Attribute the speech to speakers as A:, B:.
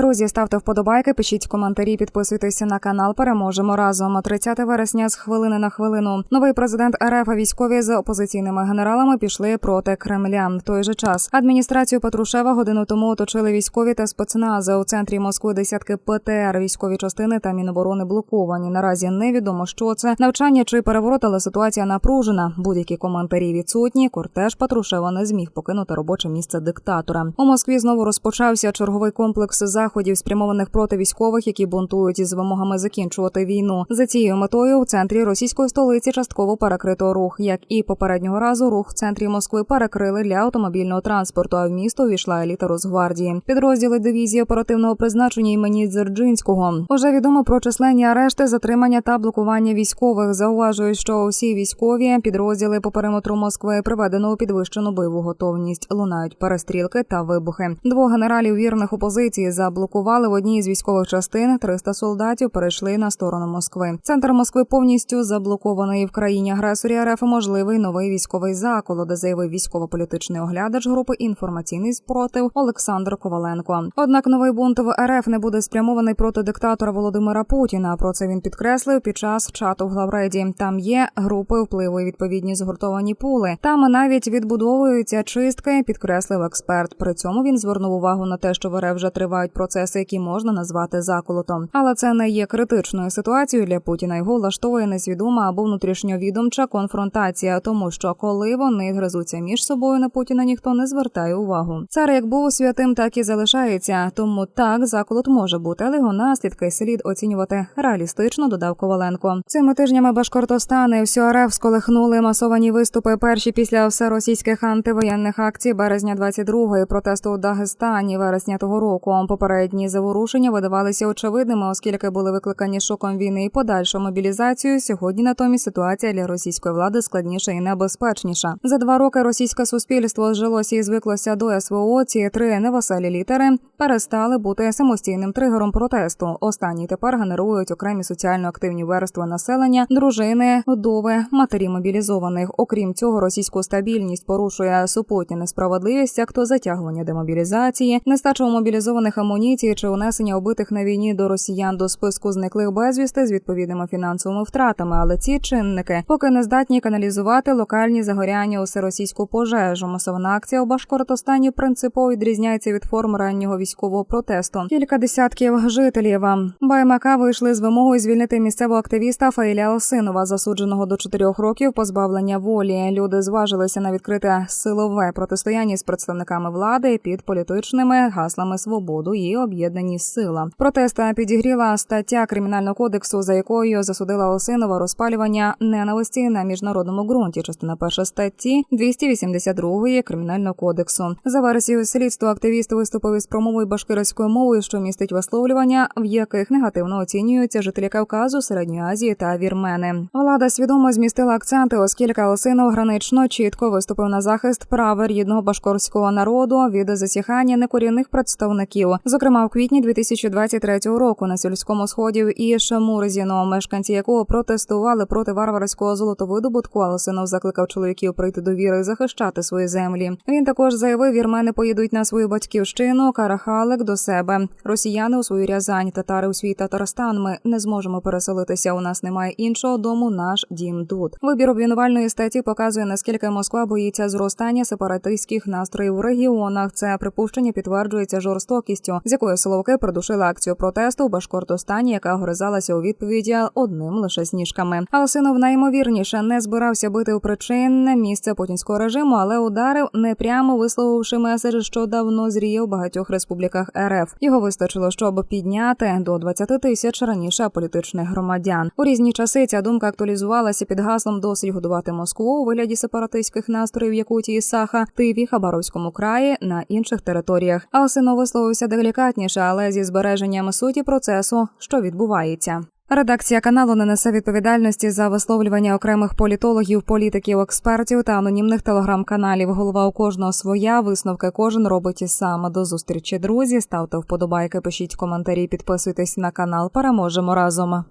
A: Друзі, ставте вподобайки, пишіть коментарі, підписуйтеся на канал. Переможемо разом. 30 вересня з хвилини на хвилину. Новий президент РФ військові з опозиційними генералами пішли проти Кремля. В той же час адміністрацію Патрушева годину тому оточили військові та спецнази у центрі Москви. Десятки ПТР, військові частини та міноборони блоковані. Наразі невідомо, що це навчання чи переворот, але ситуація напружена. Будь-які коментарі відсутні. Кортеж Патрушева не зміг покинути робоче місце диктатора. У Москві знову розпочався черговий комплекс заходів, спрямованих проти військових, які бунтують із вимогами закінчувати війну. За цією метою у центрі російської столиці частково перекрито рух. Як і попереднього разу, рух в центрі Москви перекрили для автомобільного транспорту. А в місто увійшла еліта Росгвардії. Підрозділи дивізії оперативного призначення імені Дзержинського. Уже відомо про численні арешти, затримання та блокування військових. Зауважують, що усі військові підрозділи по периметру Москви приведено у підвищену бойову готовність. Лунають перестрілки та вибухи. Двох генералів вірних опозиції заблокували в одній з військових частин. 300 солдатів перейшли на сторону Москви. Центр Москви повністю заблокований в країні агресорі РФ. Можливий новий військовий заколот, заявив військово-політичний оглядач групи інформаційний спротив Олександр Коваленко. Однак новий бунт в РФ не буде спрямований проти диктатора Володимира Путіна. Про це він підкреслив під час чату в Главреді. Там є групи впливу і відповідні згуртовані пули. Там навіть відбудовуються чистки, підкреслив експерт. При цьому він звернув увагу на те, що в РФ вже тривають процеси, які можна назвати заколотом. Але це не є критичною ситуацією для Путіна. Його влаштовує несвідома або внутрішньовідомча конфронтація, тому що коли вони гризуться між собою на Путіна, ніхто не звертає увагу. Цар як був святим, так і залишається. Тому так заколот може бути, але його наслідки слід оцінювати реалістично. Додав Коваленко. Цими тижнями Башкортостани і всю РФ сколихнули масовані виступи. Перші після всеросійських антивоєнних акцій березня 22-ї, протесту у Дагестані вересня того року. Попередні заворушення видавалися очевидними, оскільки були викликані шоком війни і подальшою мобілізацією. Сьогодні натомість ситуація для російської влади складніша і небезпечніша. За два роки російське суспільство зжилося і звиклося до СВО. Ці три невеселі літери перестали бути самостійним тригером протесту. Останні тепер генерують окремі соціально активні верстви населення, дружини, вдови, матері мобілізованих. Окрім цього, російську стабільність порушує супутня несправедливість, як то затягування демобілізації, нестача мобілізованих амуніцій чи унесення убитих на війні до росіян до списку зниклих безвісти з відповідними фінансовими втратами. Але ці чинники поки не здатні каналізувати локальні загоряння у всеросійську пожежу. Масована акція у Башкортостані принципово відрізняється від форм раннього військового протесту. Кілька десятків жителів Баймака вийшли з вимогою звільнити місцевого активіста Фаїля Алсинова, засудженого до чотирьох років позбавлення волі. Люди зважилися на відкрите силове протистояння з представниками влади під політичними гаслами свободу і об'єднані сила. Протеста підігріла стаття кримінального кодексу, за якою засудила Алсинова розпалювання ненависті на міжнародному ґрунті. Частина перша статті 282 кримінального кодексу. За версією слідства активіст виступив із промовою башкирською мовою, що містить висловлювання, в яких негативно оцінюються жителі Кавказу, Середньої Азії та вірмени. Влада свідомо змістила акценти, оскільки Алсинов гранично чітко виступив на захист прав рідного башкорського народу від засіхання некорінних представників. Зокрема, в квітні 2023 року на сільському сході і Шамурзіно, мешканці якого протестували проти варварського золотовидобутку, Алсинов закликав чоловіків прийти до віри і захищати свої землі. Він також заявив, вірмени поїдуть на свою батьківщину, Карахалик до себе. Росіяни у свою Рязань, татари у свій Татарстан. Ми не зможемо переселитися. У нас немає іншого дому. Наш дім тут. Вибір обвинувальної статті показує наскільки Москва боїться зростання сепаратистських настроїв у регіонах. Це припущення підтверджується жорстокістю, з якою силовики придушили акцію протесту в Башкортостані, яка гризалася у відповіді одним лише сніжками. Алсинов найімовірніше не збирався бити у причинне місце путінського режиму, але ударив непрямо висловивши меседж, що давно зріє у багатьох республіках РФ. Його вистачило, щоб підняти до 20 тисяч раніше політичних громадян. У різні часи ця думка актуалізувалася під гаслом досить годувати Москву у вигляді сепаратистських настроїв Якутії, Саха, Тиві, Хабаровському краї на інших територіях. Алсинов висловився делікатніше, але зі збереженням суті процесу, що відбувається. Редакція каналу не несе відповідальності за висловлювання окремих політологів, політиків, експертів та анонімних телеграм-каналів. Голова у кожного своя висновки кожен робить і сам. До зустрічі, друзі. Ставте вподобайки, пишіть коментарі, підписуйтесь на канал. Переможемо разом.